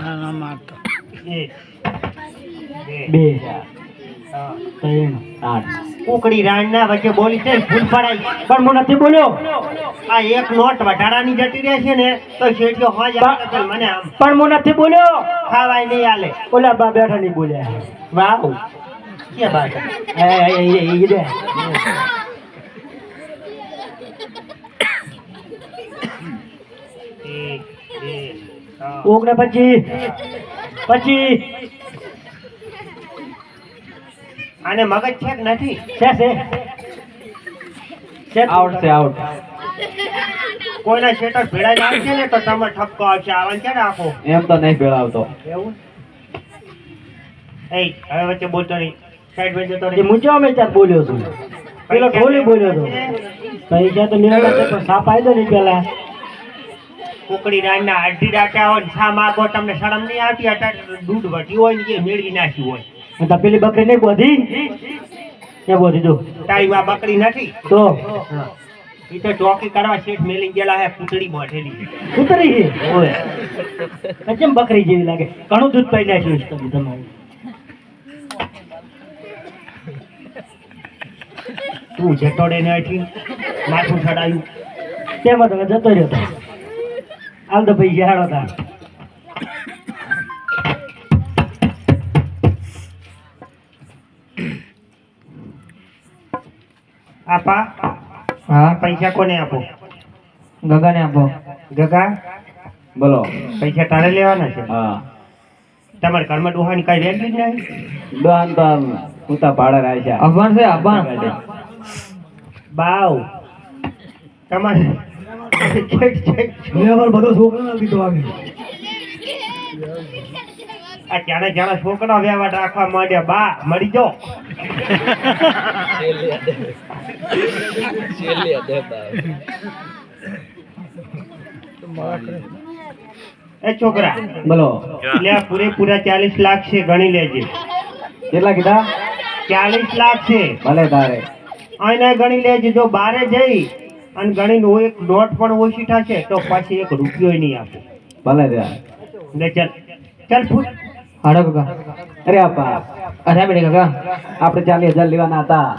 ના ના મારતો બે ત્રણ. ત્રણ આઠ કુકડી રાણના વચ્ચે બોલી છે ભૂલ પડાય પણ હું નથી બોલ્યો આ એક નોટ વધારાની જતી રહે છે ને તો શેઠિયો હોય મને આમ પણ હું નથી બોલ્યો ખાવાય નહીં આલે ઓલા બા બેઠા નહીં બોલ્યા વાવ કે બાત એ, એ, એ એક. ઓગણે પછી પછી આને મગજ છે કે નથી? છે છે. છે. આઉટ છે આઉટ કોઈના શેટર ભેળાઈને આવશે ને તો તમે ઠપકો આવશે આવે છે ને આખો એમ તો નહીં ભેળાવતો. એવું? એ હવે વચ્ચે બોલતો નહીં. સાઈડ જતો એ નહીં. મુજો અમે ત્યાં બોલ્યો છું? પેલો ઢોલી બોલ્યો હતો પૈસા તો લેવા સાપ આવ્યો નહીં પેલા. કુકડી રાણના અડધી ડાટા હોય ને છા માગો તમને શરમ નહીં આવતી? અત્યારે દૂધ વટી હોય ને કે મેળવી નાખ્યું હોય. અને ત્યાં પેલી બકરી નહીં બોધી કે બોધી દો તારી માં બકરી નથી? તો? એ તો ચોકી કરવા શેઠ મેલી ગયેલા હે પૂતળી બોઠેલી પૂતળી ઓય. કેમ બકરી જેવી લાગે? ઘણું દૂધ પાઈ નાખ્યું છે તમે તમારું. તું જટોડે ને અઠી માથું ચડાયું. તેમાં તમે જતો રહ્યો તો? હાલ તો પૈસા હાડો તા આપા હા? પૈસા કોને આપો? ગગાને આપો. ગગા? બોલો. પૈસા તારે લેવાના છે? હા. તમારે ઘરમાં ડોહાની કઈ રેટ જ નહીં? દોન તો પૂતા ભાડા ભાડે રહે છે અભાન છે અભાન બાવ. તમારે બધો છોકરો દીધો આવી. આ જાણે જાણે છોકરા વ્યવહાર રાખવા માંડ્યા? બા મળી જો. એ છોકરા બોલો. એટલે પૂરેપૂરા ચાલીસ લાખ છે ગણી લેજે. કેટલા કીધા? ચાલીસ લાખ છે. ભલે તારે. અહીંયા ગણી લેજે જો બારે જઈ અને ગણીને હું એક નોટ પણ ઓછી થશે તો પછી એક રૂપિયો નહીં આપે. ભલે રહ્યા ને ચાલ ચાલ ફૂટ હાડો કાકા. અરે આપા અરે બેડી કાકા આપણે ચાલીસ હજાર લેવાના હતા.